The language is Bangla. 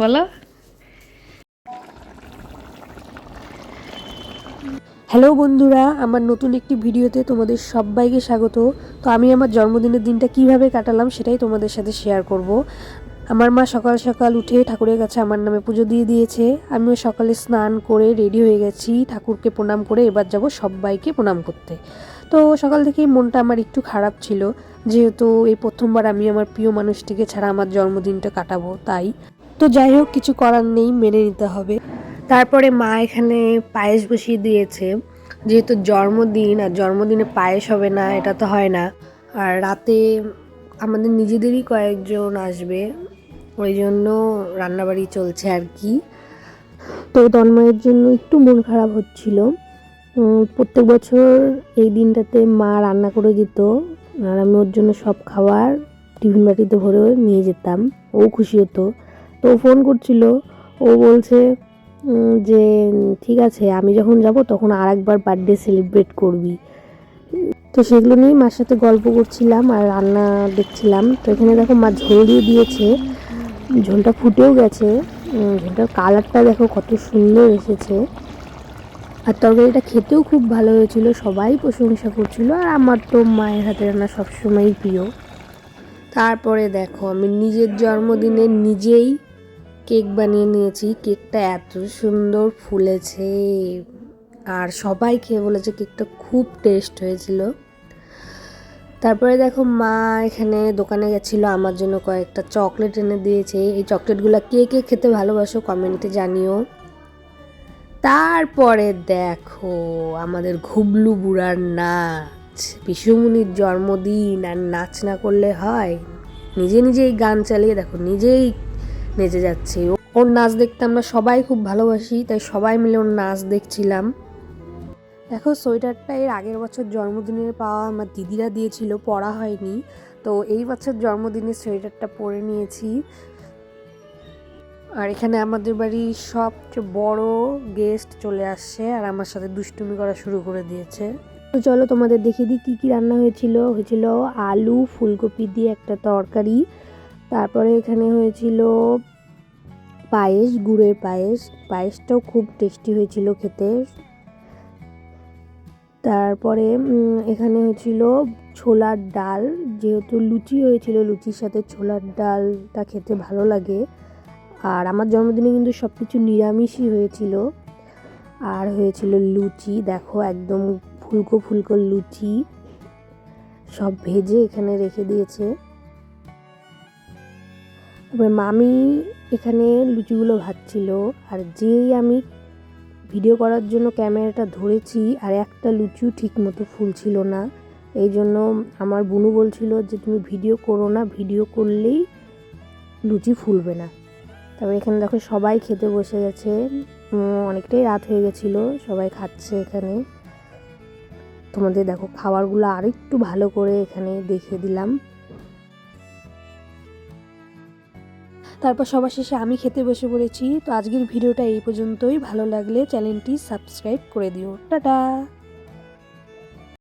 বলো হ্যালো বন্ধুরা, আমার নতুন একটি ভিডিওতে তোমাদের সবাইকে স্বাগত। তো আমি আমার জন্মদিনের দিনটা কীভাবে কাটালাম সেটাই তোমাদের সাথে শেয়ার করব। আমার মা সকাল সকাল উঠে ঠাকুরের কাছে আমার নামে পুজো দিয়ে দিয়েছে। আমিও সকালে স্নান করে রেডি হয়ে গেছি, ঠাকুরকে প্রণাম করে এবার যাব সবাইকে প্রণাম করতে। তো সকাল থেকেই মনটা আমার একটু খারাপ ছিল, যেহেতু এই প্রথমবার আমি আমার প্রিয় মানুষটিকে ছাড়া আমার জন্মদিনটা কাটাবো, তাই তো যাই হোক, কিছু করার নেই, মেনে নিতে হবে। তারপরে মা এখানে পায়েস বসিয়ে দিয়েছে। যেহেতু জন্মদিন, আর জন্মদিনে পায়েস হবে না, এটা তো হয় না। আর রাতে আমাদের নিজেদেরই কয়েকজন আসবে, ওই জন্য রান্নাবাড়ি চলছে আর কি। তো তন্ময়ের জন্য একটু মন খারাপ হচ্ছিল। প্রত্যেক বছর এই দিনটাতে মা রান্না করে দিত, আর আমি ওর জন্য সব খাবার টিফিন বাটিতে ভরে নিয়ে যেতাম। ও খুশি হতো। তো ফোন করছিল। ও বলছে যে, ঠিক আছে, আমি যখন যাব তখন আর একবার বার্থডে সেলিব্রেট করবি। তো সেগুলো নিয়েই মার সাথে গল্প করছিলাম আর রান্না দেখছিলাম। তো এখানে দেখো মা ঝোল দিয়ে দিয়েছে। ঝোলটা ফুটেও গেছে। ঝোলটার কালারটা দেখো কত সুন্দর এসেছে। আর তরকারিটা খেতেও খুব ভালো হয়েছিল, সবাই প্রশংসা করছিল আর আমার তো মায়ের হাতে রান্না সবসময়ই প্রিয়। তারপরে দেখো, আমি নিজের জন্মদিনে নিজেই কেক বানিয়ে নিয়েছি। কেকটা এত সুন্দর ফুলেছে। আর সবাই খেয়ে বলেছে কেকটা খুব টেস্ট হয়েছিল। তারপরে দেখো মা এখানে দোকানে গেছিল, আমার জন্য কয়েকটা চকলেট এনে দিয়েছে। এই চকলেটগুলো কে কে খেতে ভালোবাসো কমেন্টে জানিও। তারপরে দেখো আমাদের ঘুবলু বুড়ার নাচ। পিসুমুনির জন্মদিন, আর নাচ না করলে হয়। নিজে নিজেই গান চালিয়ে দেখো, নিজেই নেচে যাচ্ছে। ওর নাচ দেখতে আমরা সবাই খুব ভালোবাসি, তাই সবাই মিলে ওর নাচ দেখছিলাম। দেখো, সোয়েটারটা এর আগের বছর জন্মদিনের পাওয়া আমার দিদিরা দিয়েছিল পরা হয়নি। তো এই বছর জন্মদিনের সোয়েটারটা পরে নিয়েছি। আর এখানে আমাদের বাড়ির সবচেয়ে বড় গেস্ট চলে আসছে আর আমার সাথে দুষ্টুমি করা শুরু করে দিয়েছে। তো চলো তোমাদের দেখিয়ে দিই কী কী রান্না হয়েছিল। হয়েছিল আলু, ফুলকপি দিয়ে একটা তরকারি, তারপরে এখানে হয়েছিল পায়েস, গুড়ের পায়েস। পায়েসটাও খুব টেস্টি হয়েছিল খেতে। তারপরে এখানে হয়েছিল ছোলার ডাল। যেহেতু লুচি হয়েছিল, লুচির সাথে ছোলার ডালটা খেতে ভালো লাগে। আর আমার জন্মদিনে কিন্তু সব কিছু নিরামিষই হয়েছিল। আর হয়েছিল লুচি। দেখো, একদম ফুলকো ফুলকো লুচি। সব ভেজে এখানে রেখে দিয়েছে। তারপরে মামি এখানে লুচিগুলো ভাজছিল, আর যেই আমি ভিডিও করার জন্য ক্যামেরাটা ধরেছি, আর একটা লুচিও ঠিক মতো ফুলছিল না। এই জন্য আমার বুনু বলছিল যে, তুমি ভিডিও করো না ভিডিও করলেই লুচি ফুলবে না। তারপরে এখানে দেখো সবাই খেতে বসে গেছে। অনেকটাই রাত হয়ে গেছিল, সবাই খাচ্ছে এখানে। তোমাদের দেখো খাবারগুলো আরেকটু ভালো করে এখানে দেখিয়ে দিলাম। তারপর সবার শেষে আমি খেতে বসে পড়েছি। তো আজকের ভিডিওটা এই পর্যন্তই। ভালো লাগলে চ্যানেলটি সাবস্ক্রাইব করে দিও। টাটা!